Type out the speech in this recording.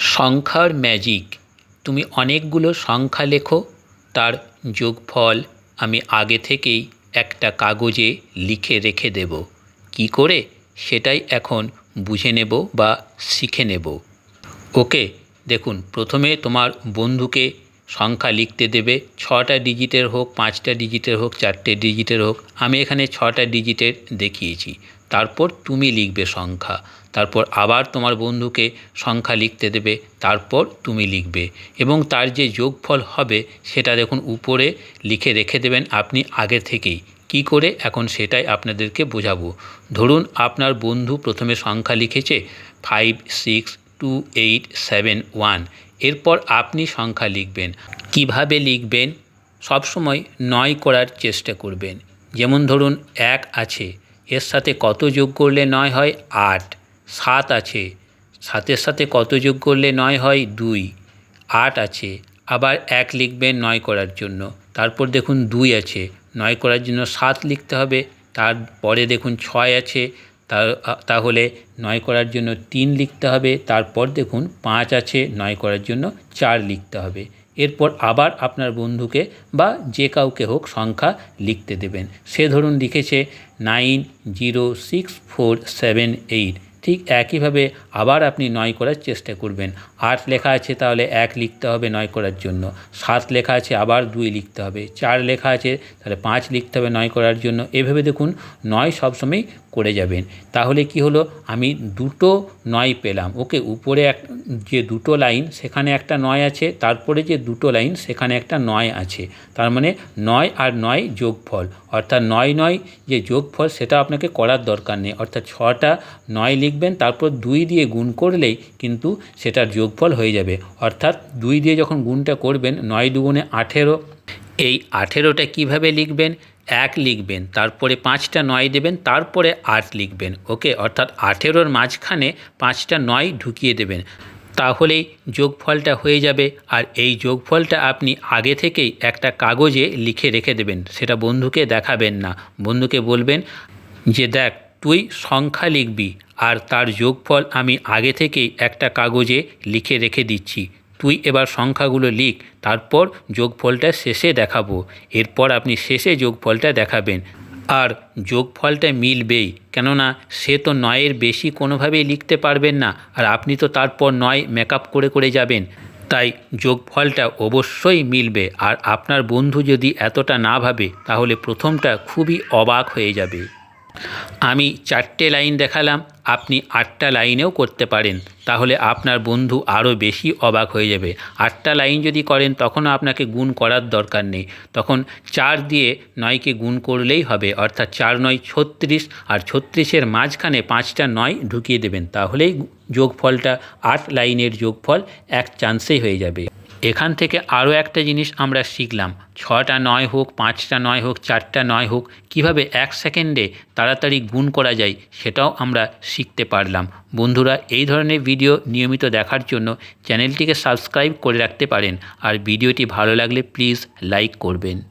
সংখ্যার ম্যাজিক তুমি অনেকগুলো সংখ্যা লেখো, তার যোগফল আমি আগে থেকেই একটা কাগজে লিখে রেখে দেব। কি করে? সেটাই এখন বুঝে নেব বা শিখে নেব। ওকে, দেখুন, প্রথমে তোমার বন্ধুকে সংখ্যা লিখতে দেবে, ছটা ডিজিটের হোক, পাঁচটা ডিজিটের হোক, চারটে ডিজিটের হোক, আমি এখানে ছটা ডিজিটের দেখিয়েছি। তারপর তুমি লিখবে সংখ্যা। তারপর আবার তোমার বন্ধুকে সংখ্যা লিখতে দেবে, তারপর তুমি লিখবে। এবং তার যে যোগফল হবে, সেটা দেখুন উপরে লিখে রেখে দেবেন আপনি আগে থেকেই। কি করে? এখন সেটাই আপনাদেরকে বোঝাবো। ধরুন আপনার বন্ধু প্রথমে সংখ্যা লিখেছে five six two eight seven one এরপর আপনি সংখ্যা লিখবেন। কীভাবে লিখবেন? সবসময় নয় করার চেষ্টা করবেন। যেমন ধরুন, এক আছে, এর সাথে কত যোগ করলে নয় হয়? আট। সাত আছে, সাতের সাথে কত যোগ করলে নয় হয়? দুই। আট আছে, আবার এক লিখবেন নয় করার জন্য। তারপর দেখুন দুই আছে, নয় করার জন্য সাত লিখতে হবে। তারপরে দেখুন ছয় আছে তাহলে নয় করার জন্য তিন লিখতে হবে, তারপর দেখুন পাঁচ আছে, নয় করার জন্য চার লিখতে হবে। এরপর আবার আপনার বন্ধুকে বা যে কাউকে হোক সংখ্যা লিখতে দেবেন। সে ধরুন লিখেছে nine zero six four seven eight. ঠিক একইভাবে আবার আপনি নয় করার চেষ্টা করবেন। আট লেখা আছে তাহলে এক লিখতে হবে নয় করার জন্য। সাত লেখা আছে আবার দুই লিখতে হবে। চার লেখা আছে তাহলে পাঁচ লিখতে হবে নয় করার জন্য। এভাবে দেখুন নয় সবসময় করে যাবেন। তাহলে কি হলো? আমি দুটো নয় পেলাম। ওকে, উপরে এক, যে দুটো লাইন, সেখানে একটা নয় আছে। তারপরে যে দুটো লাইন, সেখানে একটা নয় আছে। তার মানে নয় আর নয় যোগফল। অর্থাৎ নয় নয় যে যোগফল, সেটা আপনাকে করার দরকার নেই। অর্থাৎ ছটা নয় লিখবেন, তারপর দুই দিয়ে গুণ করলেই কিন্তু সেটার যোগফল হয়ে যাবে। অর্থাৎ দুই দিয়ে যখন গুণটা করবেন, নয় দুগুণে আঠেরো। এই আঠেরোটা কীভাবে লিখবেন? এক লিখবেন, তারপরে পাঁচটা নয় দেবেন, তারপরে আট লিখবেন, ওকে? অর্থাৎ আঠেরোর মাঝখানে পাঁচটা নয় ঢুকিয়ে দেবেন। তাহলেই যোগফলটা হয়ে যাবে। আর এই যোগফলটা আপনি আগে থেকেই একটা কাগজে লিখে রেখে দেবেন, সেটা বন্ধুকে দেখাবেন না। বন্ধুকে বলবেন যে, দেখ, তুই সংখ্যা লিখবি, আর তার যোগফল আমি আগে থেকেই একটা কাগজে লিখে রেখে দিচ্ছি। তুই এবার সংখ্যাগুলো লিখ, তারপর যোগফলটা শেষে দেখাবো। এরপর আপনি শেষে যোগফলটা দেখাবেন। আর যোগফলটা মিলবেই, কেননা সে তো নয়ের বেশি কোনোভাবেই লিখতে পারবেন না, আর আপনি তো তারপর নয় মেকআপ করে করে যাবেন। তাই যোগফলটা অবশ্যই মিলবে, আর আপনার বন্ধু যদি এতটা না ভাবে, তাহলে প্রথমটা খুবই অবাক হয়ে যাবে। আমি চারটে লাইন দেখালাম, আপনি আটটা লাইনেও করতে পারেন, তাহলে আপনার বন্ধু আরও বেশি অবাক হয়ে যাবে। আটটা লাইন যদি করেন, তখনও আপনাকে গুণ করার দরকার নেই। তখন চার দিয়ে নয়কে গুণ করলেই হবে, অর্থাৎ চার নয় ছত্রিশ, আর ছত্রিশের মাঝখানে পাঁচটা নয় ঢুকিয়ে দেবেন, তাহলেই যোগফলটা আট লাইনের যোগফল এক চান্সেই হয়ে যাবে। এখান থেকে আরও একটা জিনিস আমরা শিখলাম। ছটা নয় হোক, পাঁচটা নয় হোক, চারটা নয় হোক, কীভাবে এক সেকেন্ডে তাড়াতাড়ি গুণ করা যায় সেটাও আমরা শিখতে পারলাম। বন্ধুরা, এই ধরনের ভিডিও নিয়মিত দেখার জন্য চ্যানেলটিকে সাবস্ক্রাইব করে রাখতে পারেন। আর ভিডিওটি ভালো লাগলে প্লিজ লাইক করবেন।